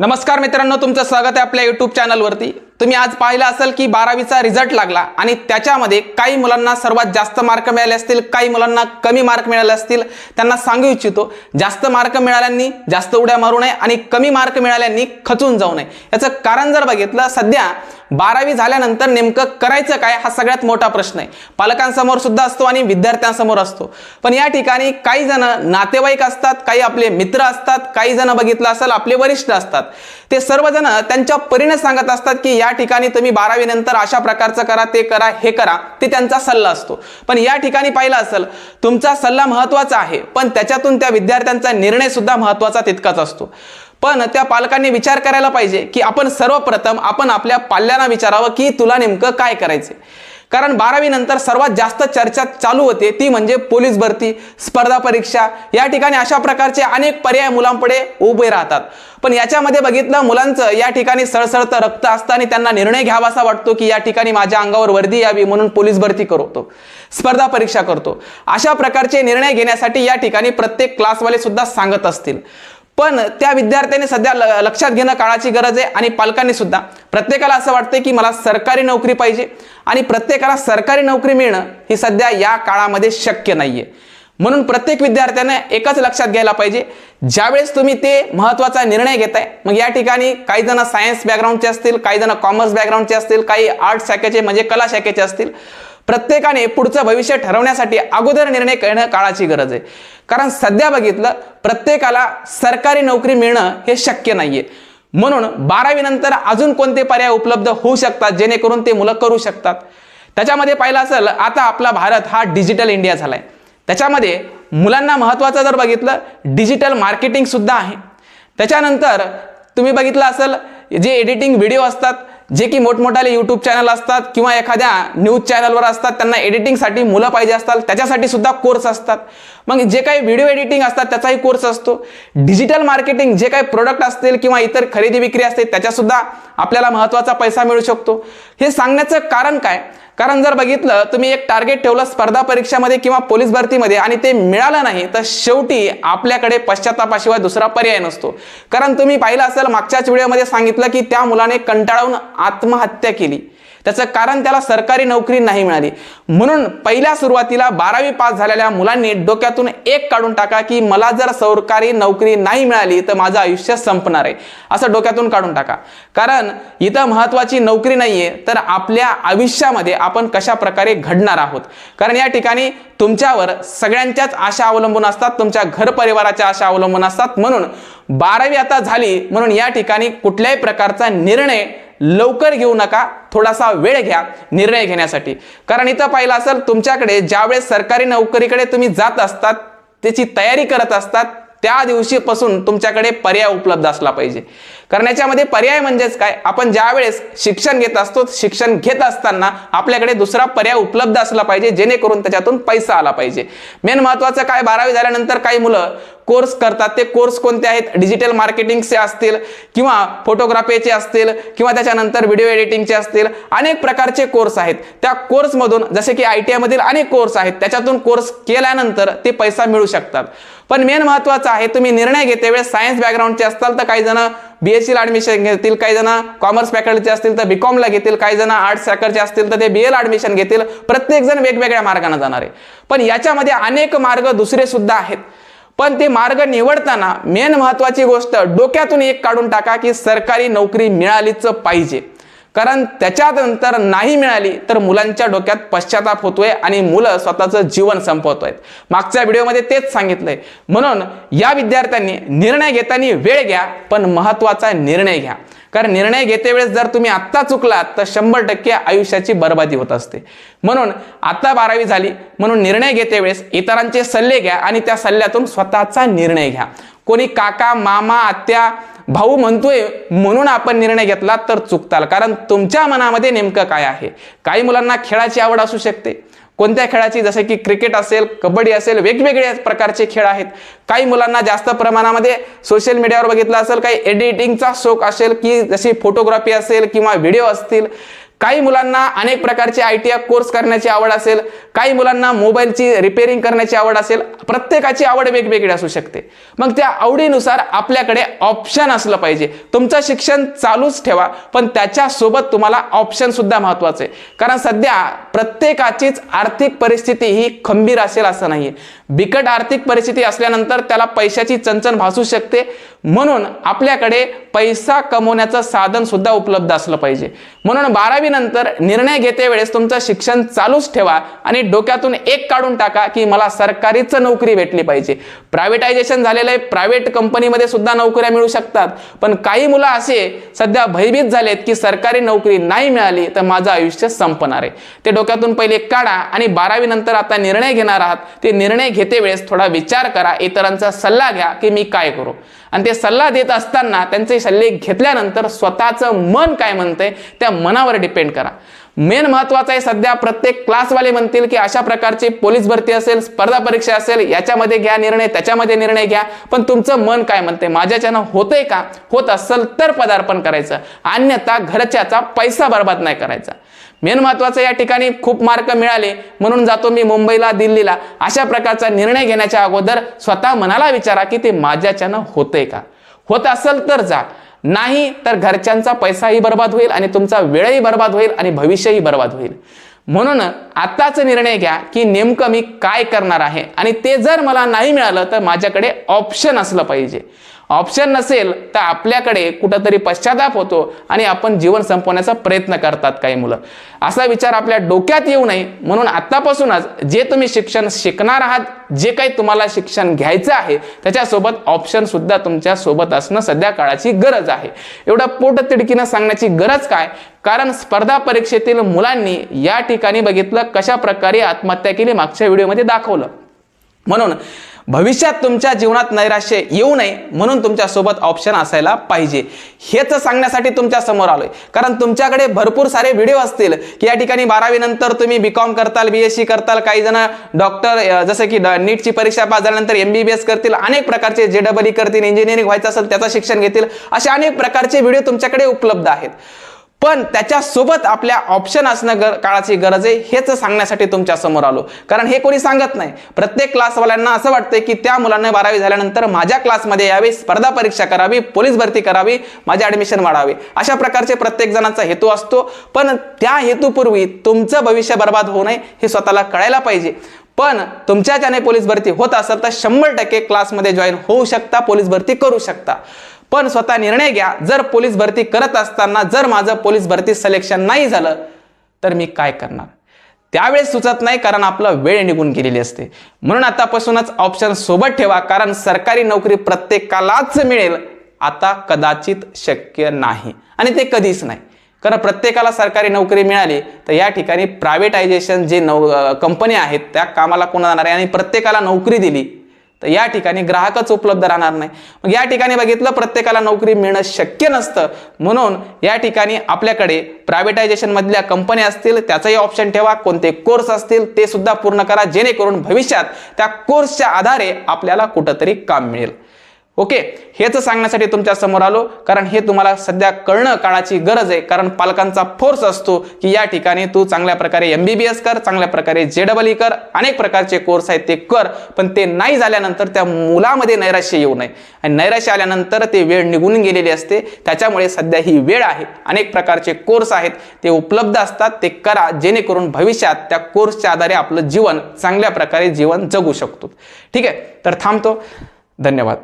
नमस्कार मित्रांनो तुमचं स्वागत आहे आपल्या यूट्यूब चॅनलवरती तुम्ही आज पाहिलं असेल की बारावीचा रिझल्ट लागला आणि त्याच्यामध्ये काही मुलांना सर्वात जास्त मार्क मिळाले असतील काही मुलांना कमी मार्क मिळाले असतील. त्यांना सांगू इच्छितो जास्त मार्क मिळाल्यांनी जास्त उड्या मारू नये आणि कमी मार्क मिळाल्यांनी खचून जाऊ नये. याचं कारण जर बघितलं सध्या बारावी झाल्यानंतर नेमकं करायचं काय हा सगळ्यात मोठा प्रश्न आहे. पालकांसमोर सुद्धा असतो आणि विद्यार्थ्यांसमोर असतो. पण या ठिकाणी काही जण नातेवाईक असतात काही आपले मित्र असतात काही जण बघितलं असेल आपले वरिष्ठ असतात. ते सर्वजण त्यांच्या परीने सांगत असतात की या ठिकाणी तुम्ही बारावी नंतर अशा प्रकारचं करा ते करा हे करा ते त्यांचा सल्ला असतो. पण या ठिकाणी पाहिलं असेल तुमचा सल्ला महत्त्वाचा आहे पण त्याच्यातून त्या विद्यार्थ्यांचा निर्णय सुद्धा महत्त्वाचा तितकाच असतो. पण त्या पालकांनी विचार करायला पाहिजे की आपण सर्वप्रथम आपण आपल्या पाल्यांना विचारावं की तुला नेमकं काय करायचे कारण बारावी नंतर सर्वात जास्त चर्चा चालू होते ती म्हणजे पोलीस भरती स्पर्धा परीक्षा या ठिकाणी अशा प्रकारचे अनेक पर्याय मुलांपुढे उभे राहतात. पण याच्यामध्ये बघितलं मुलांचं या ठिकाणी सळसळतं रक्त असतं आणि त्यांना निर्णय घ्यावासा वाटतो की या ठिकाणी माझ्या अंगावर वर्दी यावी म्हणून पोलीस भरती करतो स्पर्धा परीक्षा करतो. अशा प्रकारचे निर्णय घेण्यासाठी या ठिकाणी प्रत्येक क्लासवाले सुद्धा सांगत असतील. पण त्या विद्यार्थ्यांनी सध्या ल- लक्षात घेणं काळाची गरज आहे आणि पालकांनी सुद्धा. प्रत्येकाला असं वाटतं की मला सरकारी नोकरी पाहिजे आणि प्रत्येकाला सरकारी नोकरी मिळणं ही सध्या या काळामध्ये शक्य नाही आहे म्हणून प्रत्येक विद्यार्थ्याने एकच लक्षात घ्यायला पाहिजे. ज्यावेळेस तुम्ही ते महत्त्वाचा निर्णय घेताय मग या ठिकाणी काही जण सायन्स बॅकग्राऊंडचे असतील काही जण कॉमर्स बॅकग्राऊंडचे असतील काही आर्ट शाखेचे म्हणजे कला शाखेचे असतील. प्रत्येकाने पुढचं भविष्य ठरवण्यासाठी अगोदर निर्णय करणं काळाची गरज आहे. कारण सध्या बघितलं प्रत्येकाला सरकारी नोकरी मिळणं हे शक्य नाहीये. म्हणून बारावीनंतर अजून कोणते पर्याय उपलब्ध होऊ शकतात जेणेकरून ते मुलं करू शकतात? त्याच्यामध्ये पाहिलं असेल आता आपला भारत हा डिजिटल इंडिया झालाय. त्याच्यामध्ये मुलांना महत्त्वाचं जर बघितलं डिजिटल मार्केटिंग सुद्धा आहे. त्याच्यानंतर तुम्ही बघितलं असेल जे एडिटिंग व्हिडिओ असतात जे की मोठमोठाले यूट्यूब चॅनल असतात किंवा एखाद्या न्यूज चॅनलवर असतात त्यांना एडिटिंगसाठी मुलं पाहिजे असतात त्याच्यासाठी सुद्धा कोर्स असतात. मग जे काही व्हिडिओ एडिटिंग असतात त्याचाही कोर्स असतो. डिजिटल मार्केटिंग जे काही प्रोडक्ट असतील किंवा इतर खरेदी विक्री असते त्याच्यासुद्धा आपल्याला महत्त्वाचा पैसा मिळू शकतो. हे सांगण्याचं कारण काय? कारण जर बघितलं तुम्ही एक टार्गेट ठेवलं स्पर्धा परीक्षामध्ये किंवा पोलीस भरतीमध्ये आणि ते मिळालं नाही तर शेवटी आपल्याकडे पश्चातापाशिवाय दुसरा पर्याय नसतो. कारण तुम्ही पाहिलं असेल मागच्याच व्हिडिओमध्ये सांगितलं की त्या मुलाने कंटाळून आत्महत्या केली. त्याचं कारण त्याला सरकारी नोकरी नाही मिळाली. म्हणून पहिल्या सुरुवातीला बारावी पास झालेल्या मुलांनी डोक्यातून एक काढून टाका की मला जर सरकारी नोकरी नाही मिळाली तर माझं आयुष्य संपणार आहे. असं डोक्यातून काढून टाका. कारण इथं महत्वाची नोकरी नाहीये तर आपल्या आयुष्यामध्ये आपण कशा प्रकारे घडणार आहोत? कारण या ठिकाणी तुमच्यावर सगळ्यांच्याच आशा अवलंबून असतात तुमच्या घर परिवाराच्या आशा अवलंबून असतात. म्हणून बारावी आता झाली म्हणून या ठिकाणी कुठल्याही प्रकारचा निर्णय लवकर घेऊ नका थोडासा वेळ घ्या निर्णय घेण्यासाठी. कारण इथं पाहिलं असेल तुमच्याकडे ज्यावेळेस सरकारी नोकरीकडे तुम्ही जात असतात त्याची तयारी करत असतात त्या दिवशीपासून तुमच्याकडे पर्याय उपलब्ध असला पाहिजे. कारण याच्यामध्ये पर्याय म्हणजेच काय? आपण ज्यावेळेस शिक्षण घेत असतो शिक्षण घेत असताना आपल्याकडे दुसरा पर्याय उपलब्ध असला पाहिजे जेणेकरून त्याच्यातून पैसा आला पाहिजे. मेन महत्वाचं काय? बारावी झाल्यानंतर काही मुलं कोर्स करतात ते कोर्स कोणते आहेत? डिजिटल मार्केटिंगचे असतील किंवा फोटोग्राफीचे असतील किंवा त्याच्यानंतर व्हिडिओ एडिटिंगचे असतील अनेक प्रकारचे कोर्स आहेत. त्या कोर्समधून जसे की आय टी आयमधील अनेक कोर्स आहेत. त्याच्यातून कोर्स केल्यानंतर ते पैसा मिळू शकतात. पण मेन महत्वाचं आहे तुम्ही निर्णय घेते वेळेस सायन्स बॅकग्राऊंडचे असताल तर काही जण बीएससीला ऍडमिशन घेतील काही जण कॉमर्स फॅकल्टीचे असतील तर बी कॉमला घेतील काही जण आर्ट्स फॅकल्टीचे असतील तर ते बी एल ऍडमिशन घेतील. प्रत्येक जण वेगवेगळ्या मार्गाने जाणार. आहे पण याच्यामध्ये अनेक मार्ग दुसरे सुद्धा आहेत. पण ते मार्ग निवडताना मेन महत्वाची गोष्ट डोक्यातून एक काढून टाका की सरकारी नोकरी मिळालीच पाहिजे. कारण त्याच्यानंतर नाही मिळाली तर मुलांच्या डोक्यात पश्चाताप होतोय आणि मुलं स्वतःचं जीवन संपवतोय मागच्या व्हिडिओमध्ये तेच सांगितलंय. म्हणून या विद्यार्थ्यांनी निर्णय घेताना वेळ घ्या पण महत्त्वाचा निर्णय घ्या. कारण निर्णय घेते वेळेस जर तुम्ही आत्ता चुकलात तर शंभर टक्के आयुष्याची बर्बादी होत असते. म्हणून आता बारावी झाली म्हणून निर्णय घेते वेळेस इतरांचे सल्ले घ्या आणि त्या सल्ल्यातून स्वतःचा निर्णय घ्या. कोणी काका मामा आत्या भाऊ म्हणतोय म्हणून आपण निर्णय घेतला तर चुकताल. कारण तुमच्या मनामध्ये नेमकं काय आहे? काही मुलांना खेळाची आवड असू शकते. कोणत्या खेळाची? जसे की क्रिकेट असेल कबड्डी असेल वेगवेगळे प्रकारचे खेळ आहेत. काही मुलांना जास्त प्रमाणामध्ये सोशल मीडियावर बघितलं असेल काही एडिटिंगचा शोक असेल की जशी फोटोग्राफी असेल किंवा व्हिडिओ असतील. काही मुलांना अनेक प्रकारचे आय टी आय कोर्स करण्याची आवड असेल काही मुलांना मोबाईलची रिपेअरिंग करण्याची आवड असेल प्रत्येकाची आवड वेगवेगळी असू शकते. मग त्या आवडीनुसार आपल्याकडे ऑप्शन असलं पाहिजे. तुमचं शिक्षण चालूच ठेवा पण त्याच्यासोबत तुम्हाला ऑप्शन सुद्धा महत्वाचं आहे. कारण सध्या प्रत्येकाचीच आर्थिक परिस्थिती ही खंबीर असेल असं नाहीये. बिकट आर्थिक परिस्थिती असल्यानंतर त्याला पैशाची चणचण भासू शकते. म्हणून आपल्याकडे पैसा कमवण्याचं साधन सुद्धा उपलब्ध असलं पाहिजे. म्हणून बारावी नंतर निर्णय घेते वेळेस तुमचं शिक्षण चालूच ठेवा आणि डोक्यातून एक काढून टाका की मला सरकारीच नोकरी भेटली पाहिजे. प्रायव्हेटायझेशन झालेलं आहे. प्रायव्हेट कंपनीमध्ये सुद्धा नोकऱ्या मिळू शकतात. पण काही मुलं असे सध्या भयभीत झालेत की सरकारी नोकरी नाही मिळाली तर माझं आयुष्य संपणार आहे. ते डोक्यातून पहिले काढा आणि बारावी नंतर आता निर्णय घेणार आहात. ते निर्णय घेते वेळेस थोडा विचार करा इतरांचा सल्ला घ्या की मी काय करू. आणि ते सल्ला देत असताना त्यांचे सल्ले घेतल्यानंतर स्वतःचं मन काय म्हणतंय त्या मनावर डिपेंड करा. मेन महत्वाचं आहे सध्या प्रत्येक क्लासवाले म्हणतील की अशा प्रकारची पोलीस भरती असेल स्पर्धा परीक्षा असेल याच्यामध्ये घ्या निर्णय त्याच्यामध्ये निर्णय घ्या पण तुमचं मन काय म्हणते माझ्याच्यानं होतंय का? होत असेल तर पदार्पण करायचं. अन्यथा घरच्याचा पैसा बर्बाद नाही करायचा. मेन महत्वाचं या ठिकाणी खूप मार्क मिळाले. म्हणून जातो मी मुंबईला दिल्लीला. अशा प्रकारचा निर्णय घेण्याच्या अगोदर स्वतः मनाला विचारा की ते माझ्याच्यानं होतंय का? होत असेल तर जा. नाही तर घरच्यांचा पैसाही बर्बाद होईल आणि तुमचा वेळही बर्बाद होईल आणि भविष्यही बर्बाद होईल. म्हणून आत्ताच निर्णय घ्या की नेमकं मी काय करणार आहे. आणि ते जर मला नाही मिळालं तर माझ्याकडे ऑप्शन असलं पाहिजे. ऑप्शन नसेल तर आपल्याकडे कुठंतरी पश्चाताप होतो आणि आपण जीवन संपवण्याचा प्रयत्न करतात काही मुलं. असा विचार आपल्या डोक्यात येऊ नये. म्हणून आत्तापासूनच जे तुम्ही शिक्षण शिकणार आहात जे काही तुम्हाला शिक्षण घ्यायचं आहे त्याच्यासोबत ऑप्शन सुद्धा तुमच्यासोबत असणं सध्या काळाची गरज आहे. एवढं पोट तिडकीनं सांगण्याची गरज काय? कारण स्पर्धा परीक्षेतील मुलांनी या ठिकाणी बघितलं कशा प्रकारे आत्महत्या केली मागच्या व्हिडिओमध्ये दाखवलं. म्हणून भविष्यात तुमच्या जीवनात नैराश्य येऊ नये म्हणून तुमच्यासोबत ऑप्शन असायला पाहिजे. हेच सांगण्यासाठी तुमच्यासमोर आलोय. कारण तुमच्याकडे भरपूर सारे व्हिडिओ असतील की या ठिकाणी बारावी नंतर तुम्ही बी कॉम करताल बी एस सी करताल काही जण डॉक्टर जसं की नीटची परीक्षा पास झाल्यानंतर एम बी बी एस करतील अनेक प्रकारचे जे डबल ई करतील इंजिनिअरिंग व्हायचं असेल त्याचं शिक्षण घेतील असे अनेक प्रकारचे व्हिडिओ तुमच्याकडे उपलब्ध आहेत. पण त्याच्यासोबत आपल्या ऑप्शन असणं गर काळाची गरज आहे हेच सांगण्यासाठी तुमच्यासमोर आलो. कारण हे कोणी सांगत नाही. प्रत्येक क्लासवाल्यांना असं वाटतंय की त्या मुलांना बारावी झाल्यानंतर माझ्या क्लासमध्ये यावे स्पर्धा परीक्षा करावी पोलीस भरती करावी माझे ॲडमिशन वाढावे. अशा प्रकारचे प्रत्येक जणांचा हेतू असतो. पण त्या हेतूपूर्वी तुमचं भविष्य बर्बाद होऊ नये हे स्वतःला कळायला पाहिजे. पण तुमच्या ज्याने पोलीस भरती होत असेल तर शंभर टक्के क्लासमध्ये जॉईन होऊ शकता पोलीस भरती करू शकता. पण स्वतः निर्णय घ्या. जर पोलीस भरती करत असताना जर माझं पोलीस भरती सिलेक्शन नाही झालं तर मी काय करणार? त्यावेळेस सुचत नाही कारण आपलं वेळ निघून गेलेली असते. म्हणून आतापासूनच ऑप्शन सोबत ठेवा. कारण सरकारी नोकरी प्रत्येकालाच मिळेल. आता कदाचित शक्य नाही. आणि ते कधीच नाही. कारण प्रत्येकाला सरकारी नोकरी मिळाली तर या ठिकाणी प्रायव्हेटायझेशन जे नौ कंपन्या आहेत त्या कामाला कोण जाणार आहे? आणि प्रत्येकाला नोकरी दिली तर या ठिकाणी ग्राहकच उपलब्ध राहणार नाही. मग या ठिकाणी बघितलं प्रत्येकाला नोकरी मिळणं शक्य नसतं. म्हणून या ठिकाणी आपल्याकडे प्रायव्हेटायझेशनमधल्या कंपन्या असतील त्याचाही ऑप्शन ठेवा. कोणते कोर्स असतील ते सुद्धा पूर्ण करा. जेणेकरून भविष्यात त्या कोर्सच्या आधारे आपल्याला कुठंतरी काम मिळेल. ओके? हेच सांगण्यासाठी तुमच्यासमोर आलो कारण हे तुम्हाला सध्या कळणं काळाची गरज आहे कारण पालकांचा फोर्स असतो की या ठिकाणी तू चांगल्या प्रकारे एम बी बी एस कर चांगल्या प्रकारे जे डबल ई कर अनेक प्रकारचे कोर्स आहेत ते कर पण ते नाही झाल्यानंतर त्या मुलामध्ये नैराश्य येऊ नये. आणि नैराश्य आल्यानंतर ते वेळ निघून गेलेली असते त्याच्यामुळे सध्या ही वेळ आहे. अनेक प्रकारचे कोर्स आहेत ते उपलब्ध असतात ते करा जेणेकरून भविष्यात त्या कोर्सच्या आधारे आपलं जीवन चांगल्या प्रकारे जीवन जगू शकतो. ठीक आहे? तर थांबतो. धन्यवाद.